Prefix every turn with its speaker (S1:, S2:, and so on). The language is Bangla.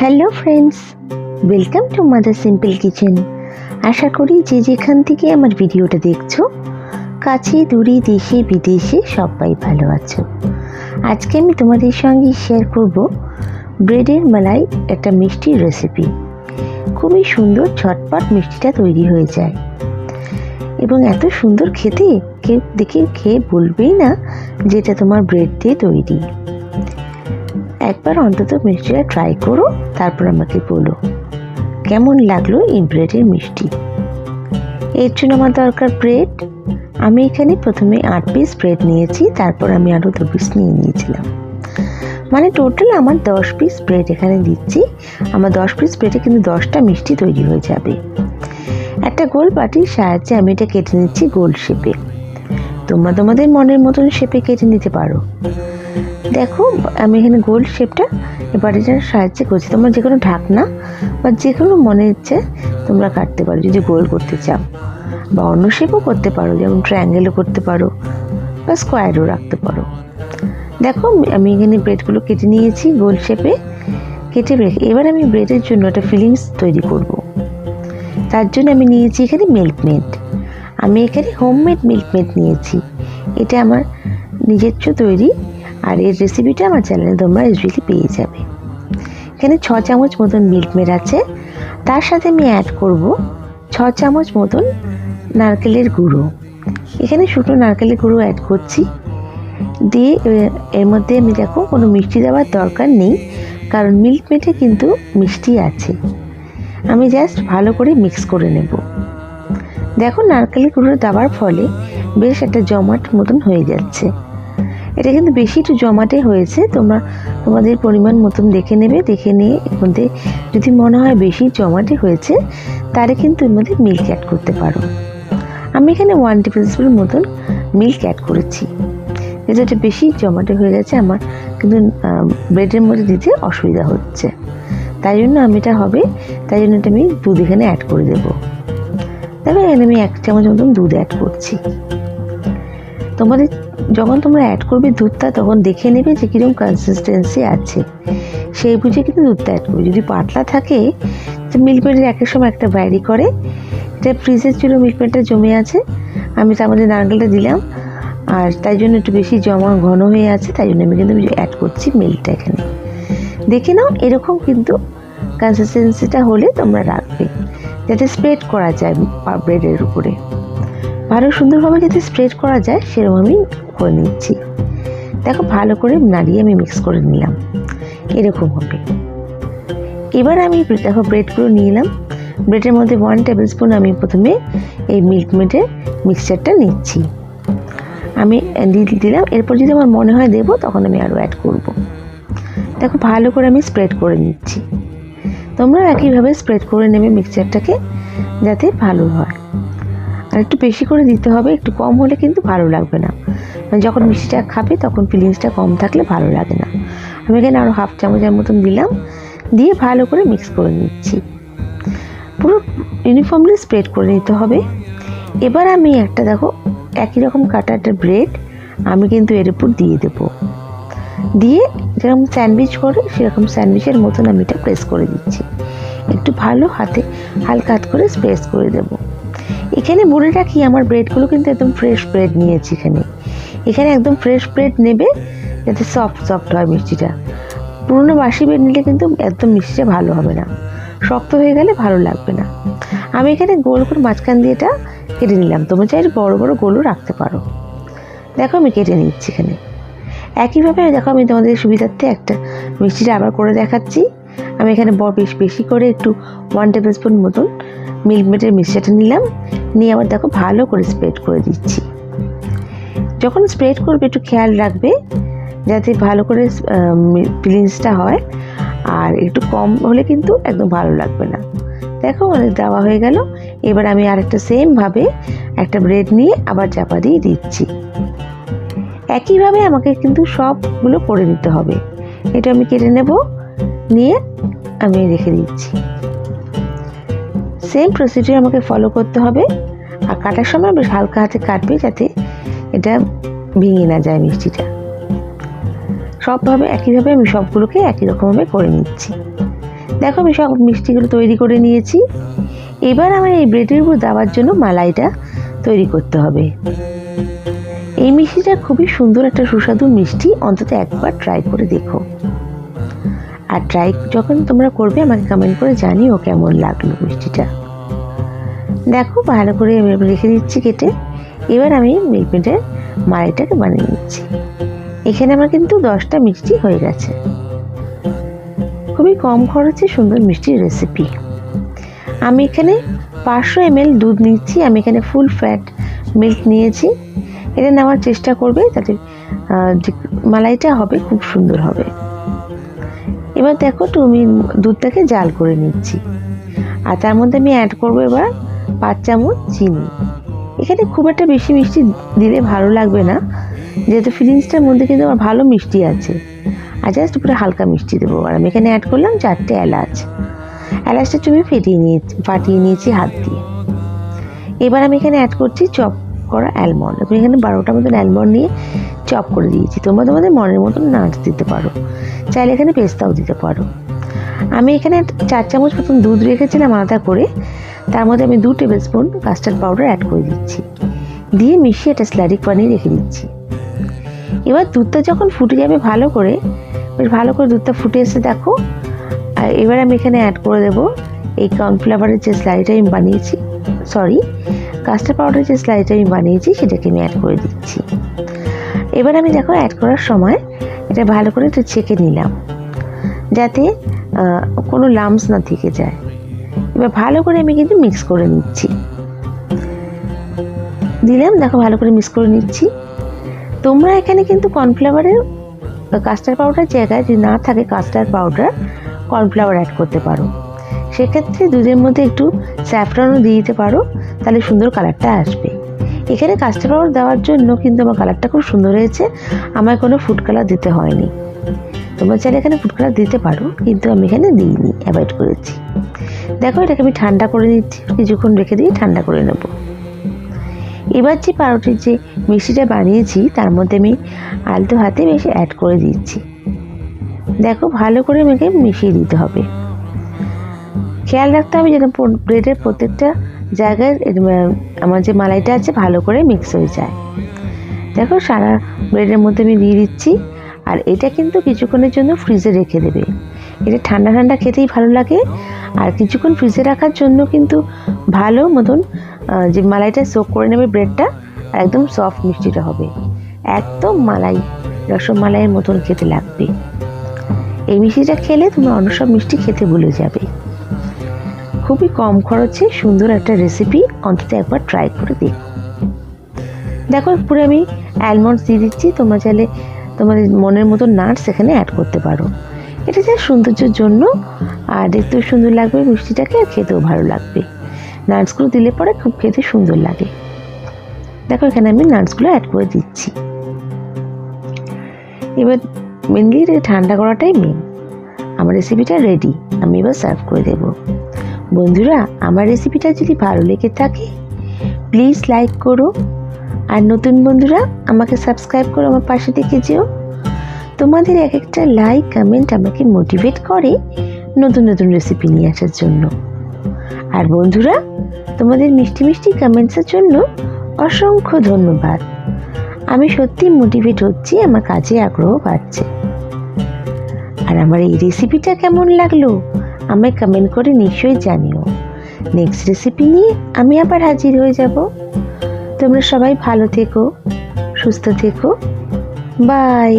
S1: Hello friends welcome to mother simple kitchen আশা করি যে যেখান থেকে আমার ভিডিওটা দেখছ, কাছে, দূরে, দেশে, বিদেশে সবাই ভালো আছো। আজকে আমি তোমাদের সঙ্গে শেয়ার করব ব্রেডের মালাই একটা মিষ্টির রেসিপি খুবই সুন্দর, ঝটপট মিষ্টিটা তৈরি হয়ে যায়। এবং এত সুন্দর খেতে, কেউ দেখে খেয়ে বলবেই না যেটা তোমার ব্রেড দিয়ে তৈরি। একবার অন্তত মিষ্টিটা ট্রাই করো, তারপর আমাকে বলো। কেমন লাগল এই ব্রেডের মিষ্টি? এর জন্য আমার দরকার ব্রেড আমি এখানে প্রথমে আট পিস ব্রেড নিয়েছি, তারপর আমি আরও দু পিস নিয়ে নিয়েছিলাম। মানে টোটাল আমার দশ পিস ব্রেড এখানে দিচ্ছি। আমার দশ পিস ব্রেডে কিন্তু দশটা মিষ্টি তৈরি হয়ে যাবে। একটা গোল বাটির সাহায্যে আমি এটা কেটে নিচ্ছি গোল শেপে তোমরা তোমাদের মনের মতন শেপে কেটে নিতে পারো। দেখো, আমি এখানে গোল শেপটা বাটিটার সাহায্যে করছি। তোমরা যে কোনো ঢাকনা বা যে কোনো মনে ইচ্ছে তোমরা কাটতে পারো, যদি গোল করতে চাও। বা অন্য শেপও করতে পারো, যেমন ট্রায়াঙ্গেলও করতে পারো বা স্কোয়ারও রাখতে পারো। দেখো, আমি এখানে ব্রেডগুলো কেটে নিয়েছি গোল শেপে কেটে রেখে, এবার আমি ব্রেডের জন্য একটা ফিলিংস তৈরি করব। তার জন্য আমি নিয়েছি এখানে মিল্কমেড আমি এখানে হোমমেড মিল্কমেড নিয়েছি। এটা আমার নিজস্ব তৈরি আর এর রেসিপিটা আমার চ্যানেলে তোমরা ইজিলি পেয়ে যাবে। এখানে ছ চামচ মতন মিল্ক মিল্কমেড আছে তার সাথে আমি অ্যাড করব ছ চামচ মতন নারকেলের গুঁড়ো। এখানে শুকনো নারকেলের গুঁড়ো অ্যাড করছি। দিয়ে এর মধ্যে আমি দেখো কোনো মিষ্টি দেওয়ার দরকার নেই, কারণ মিল্কমেডে কিন্তু মিষ্টি আছে। আমি জাস্ট ভালো করে মিক্স করে নেব। দেখো নারকেলের গুঁড়ো দেওয়ার ফলে বেশ একটা জমাট মতন হয়ে যাচ্ছে। এটা কিন্তু বেশি একটু জমাটে হয়েছে। তোমরা তোমাদের পরিমাণ মতন দেখে নেবে, দেখে নিয়ে এর মধ্যে যদি মনে হয় বেশি জমাটে হয়েছে, তাহলে কিন্তু এর মধ্যে মিল্ক অ্যাড করতে পারো। আমি এখানে ওয়ান টেবিল স্পুন মতন মিল্ক অ্যাড করেছি। যেহেতু এটা বেশি জমাটে হয়ে গেছে, আমার কিন্তু ব্রেডের মধ্যে দিতে অসুবিধা হচ্ছে। তাই জন্য আমি এটা হবে, তাই জন্য এটা আমি দুধ এখানে অ্যাড করে দেবো। দেখো এখানে আমি এক চামচ মতন দুধ অ্যাড করছি। তোমাদের যখন তোমরা অ্যাড করবে দুধটা, তখন দেখে নেবে যে কীরকম কনসিস্টেন্সি আছে। সেই বুঝে কিন্তু দুধটা অ্যাড করবে। যদি পাতলা থাকে, তো মিল্কমেডের একের সময় একটা ভ্যারি করে। এটা ফ্রিজের ছিল মিল্কমেডটা জমে আছে। আমি তার মধ্যে নারকেলটা দিলাম। আর তাই জন্য একটু বেশি জমা ঘন হয়ে আছে, তাই জন্য আমি কিন্তু অ্যাড করছি মিল্কটা এখানে। দেখে নাও, এরকম কিন্তু কনসিস্টেন্সিটা হলে তোমরা রাখবে। যাতে স্প্রেড করা যায় ব্রেডের উপরে। ভালো সুন্দরভাবে যাতে স্প্রেড করা যায়, সেরকম আমি করে নিচ্ছি। দেখো, ভালো করে নাড়িয়ে আমি মিক্স করে নিলাম। এরকম হবে। এবার আমি দেখো ব্রেডগুলো নিয়ে এলাম। ব্রেডের মধ্যে ওয়ান টেবিল স্পুন আমি প্রথমে এই মিল্কমেডের মিক্সচারটা নিচ্ছি। আমি দিয়ে দিলাম। এরপর যদি আমার মনে হয় দেবো, তখন আমি আরও অ্যাড করব। দেখো, ভালো করে আমি স্প্রেড করে নিচ্ছি। তোমরা একইভাবে স্প্রেড করে নেবে মিক্সচারটাকে যাতে ভালো হয়। আর একটু বেশি করে দিতে হবে, একটু কম হলে কিন্তু ভালো লাগবে না। মানে যখন মিষ্টিটা খাবে তখন ফিলিংসটা কম থাকলে ভালো লাগে না। আমি এখানে আরও হাফ চামচের মতন দিলাম, দিয়ে ভালো করে মিক্স করে নিচ্ছি। পুরো ইউনিফর্মলি স্প্রেড করে নিতে হবে। এবার আমি একটা দেখো, একই রকম কাটা একটা ব্রেড আমি কিন্তু এর উপর দিয়ে দেবো। দিয়ে যেরকম স্যান্ডউইচ করে, সেরকম স্যান্ডউইচের মতন আমি এটা প্রেস করে দিচ্ছি। একটু ভালো হাতে হালকা হাত করে প্রেস করে দেবো। এখানে বলে রাখি, আমার ব্রেডগুলো কিন্তু একদম ফ্রেশ ব্রেড নিয়েছি এখানে। এখানে একদম ফ্রেশ ব্রেড নেবে, যাতে সফট সফট হয় মিষ্টিটা। পুরনো বাসি ব্রেড নিলে কিন্তু একদম মিষ্টিটা ভালো হবে না। শক্ত হয়ে গেলে ভালো লাগবে না। আমি এখানে গোল করে মাঝখান দিয়ে এটা কেটে নিলাম। তোমরা চাইলে বড় বড় গোলও রাখতে পারো। দেখো আমি কেটে নিচ্ছি এখানে। একইভাবে দেখো আমি তোমাদের সুবিধার্থে একটা মিষ্টিটা আবার করে দেখাচ্ছি। আমি এখানে বড় বেশ বেশি করে একটু ওয়ান টেবিল স্পুন মতন মিল্কমেটের মিক্সচারটা নিলাম। নিয়ে আবার দেখো ভালো করে স্প্রেড করে দিচ্ছি। যখন স্প্রেড করবে একটু খেয়াল রাখবে যাতে ভালো করে ফিলিংসটা হয়। আর একটু কম হলে কিন্তু একদম ভালো লাগবে না। দেখো অনেক দেওয়া হয়ে গেল। এবার আমি আরেকটা সেমভাবে একটা ব্রেড নিয়ে আবার চাপা দিয়ে দিচ্ছি। একইভাবে আমাকে কিন্তু সবগুলো করে নিতে হবে। এটা আমি কেটে নেব। নিয়ে আমি রেখে দিচ্ছি। সেম প্রসিডিউর আমাকে ফলো করতে হবে। আর কাটার সময় বেশ হালকা হাতে কাটবে যাতে এটা ভেঙে না যায় মিষ্টিটা। সবভাবে একইভাবে আমি সবগুলোকে একই রকমভাবে করে নিচ্ছি। দেখো আমি সব মিষ্টিগুলো তৈরি করে নিয়েছি। এবার আমার এই ব্রেডের উপর দেওয়ার জন্য মালাইটা তৈরি করতে হবে। এই মিষ্টিটা খুবই সুন্দর একটা সুস্বাদু মিষ্টি। অন্তত একবার ট্রাই করে দেখো। আর ট্রাই যখন তোমরা করবে, আমাকে কমেন্ট করে জানিও কেমন লাগল মিষ্টিটা। দেখো, ভালো করে রেখে দিচ্ছি কেটে। এবার আমি মিল্কমেটের মালাইটাকে বানিয়ে নিচ্ছি। এখানে আমার কিন্তু দশটা মিষ্টি হয়ে গেছে। খুবই কম খরচে সুন্দর মিষ্টির রেসিপি আমি এখানে পাঁচশো এমএল দুধ নিচ্ছি। আমি এখানে ফুল ফ্যাট মিল্ক নিয়েছি। এটা নেওয়ার চেষ্টা করবে, তাতে মালাইটা হবে, খুব সুন্দর হবে। এবার দেখো তুমি দুধটাকে জাল করে নিচ্ছি। আর তার মধ্যে আমি অ্যাড করব এবার পাঁচ চামচ চিনি। এখানে খুব একটা বেশি মিষ্টি দিলে ভালো লাগবে না। যেহেতু ফিলিংসটার মধ্যে কিন্তু আমার ভালো মিষ্টি আছে। আর জাস্ট উপরে হালকা মিষ্টি দেবো। আর আমি এখানে অ্যাড করলাম চারটে এলাচ। এলাচটা চুমে ফেটিয়ে নিয়ে ফাটিয়ে নিয়েছি হাত দিয়ে। এবার আমি এখানে অ্যাড করছি চপ করা অ্যালমন্ড। আমি এখানে বারোটা মতন অ্যালমন্ড নিয়ে চপ করে দিয়েছি। তোমরা তোমাদের মনের মতন নাচ দিতে পারো। চাইলে এখানে পেস্তাও দিতে পারো। আমি এখানে চার চামচ মতন দুধ রেখেছিলাম আলাদা করে। তার মধ্যে আমি দু tablespoon custard powder add করে দিচ্ছি। দিয়ে মিশিয়ে এটা স্ল্যারিক বানিয়ে রেখে দিচ্ছি। এবার দুধটা যখন ফুটে যাবে ভালো করে, বেশ ভালো করে দুধটা ফুটে এসে দেখো। আর এবার আমি এখানে অ্যাড করে দেবো এই কর্নফ্লাওয়ারের যে স্লাইডটা আমি বানিয়েছি সরি কাস্টার্ড পাউডারের যে স্লাইডটা আমি বানিয়েছি, সেটাকে আমি অ্যাড করে দিচ্ছি। এবার আমি দেখো অ্যাড করার সময় এটা ভালো করে একটু ছেঁকে নিলাম, যাতে কোনো লামস না থেকে যায়। এবার ভালো করে আমি কিন্তু মিক্স করে নিচ্ছি। দিলাম, দেখো ভালো করে মিক্স করে নিচ্ছি। তোমরা এখানে কিন্তু কর্নফ্লাওয়ারের কাস্টার্ড পাউডার জায়গায় যদি না থাকে কাস্টার্ড পাউডার কর্নফ্লাওয়ার অ্যাড করতে পারো। সেক্ষেত্রে দুধের মধ্যে একটু স্যাফরনও দিয়ে দিতে পারো। তাহলে সুন্দর কালারটা আসবে। এখানে পাউডার দেওয়ার জন্য কিন্তু আমার কালারটা খুব সুন্দর হয়েছে। আমার কোনো ফুড কালার দিতে হয়নি। তোমরা চাইলে এখানে ফুড কালার দিতে পারো, কিন্তু আমি এখানে দিইনি অ্যাভয়েড করেছি। দেখো, এটাকে আমি ঠান্ডা করে নিচ্ছি। কিছুক্ষণ রেখে দিয়ে ঠান্ডা করে নেব। এবার যে পাউরুটির যে মিষ্টিটা বানিয়েছি, তার মধ্যে আমি আলতো হাতে বেশি অ্যাড করে দিচ্ছি। দেখো, ভালো করে আমাকে মিশিয়ে দিতে হবে। খেয়াল রাখতে হবে যেন ব্রেডের প্রত্যেকটা জায়গায় আমার যে মালাইটা আছে ভালো করে মিক্স হয়ে যায়। দেখো সারা ব্রেডের মধ্যে আমি দিয়ে দিচ্ছি, আর এটা কিন্তু কিছুক্ষণের জন্য ফ্রিজে রেখে দেবে। এটা ঠান্ডা ঠান্ডা খেতেই ভালো লাগে, আর কিছুক্ষণ ফ্রিজে রাখার জন্য কিন্তু ভালো মতন যে মালাইটা সোক করে নেবে ব্রেডটা আর একদম সফট মিষ্টিটা হবে। একদম মালাই রসমালাইয়ের মতন খেতে লাগবে। এই মিষ্টিটা খেলে তুমি অন্য সব মিষ্টি খেতে ভুলে যাবে। খুবই কম খরচে সুন্দর একটা রেসিপি অন্তত একবার ট্রাই করে দেখো। দেখো, পুরো আমি অ্যালমন্ডস দিয়ে দিচ্ছি, তোমরা চাইলে তোমাদের মনের মতো নাটস এখানে অ্যাড করতে পারো। এটা যা সৌন্দর্যের জন্য, আর দেখতেও সুন্দর লাগবে, মিষ্টিটাকে আর খেতেও ভালো লাগবে। নাটসগুলো দিলে পরে খুব খেতে সুন্দর লাগে। দেখো, এখানে আমি নাটসগুলো অ্যাড করে দিচ্ছি। এবার মেনলি ঠান্ডা করাটাই মেন আমার রেসিপিটা রেডি আমি এবার সার্ভ করে দেব। বন্ধুরা, আমার রেসিপিটা যদি ভালো লেগে থাকে প্লিজ লাইক করো। আর নতুন বন্ধুরা, আমাকে সাবস্ক্রাইব করো আমার পাশে থেকে যেও। তোমাদের এক একটা লাইক কমেন্ট আমাকে মোটিভেট করে নতুন নতুন রেসিপি নিয়ে আসার জন্য। আর বন্ধুরা, তোমাদের মিষ্টি মিষ্টি কমেন্টসের জন্য অসংখ্য ধন্যবাদ। আমি সত্যি মোটিভেট হচ্ছি, আমার কাজে আগ্রহ পাচ্ছে আর আমার এই রেসিপিটা কেমন লাগল? আমায় কমেন্ট করে নিশ্চয়ই জানিও। নেক্সট রেসিপি নিয়ে আমি আবার হাজির হয়ে যাব। তোমরা সবাই ভালো থেকো, সুস্থ থেকো। বাই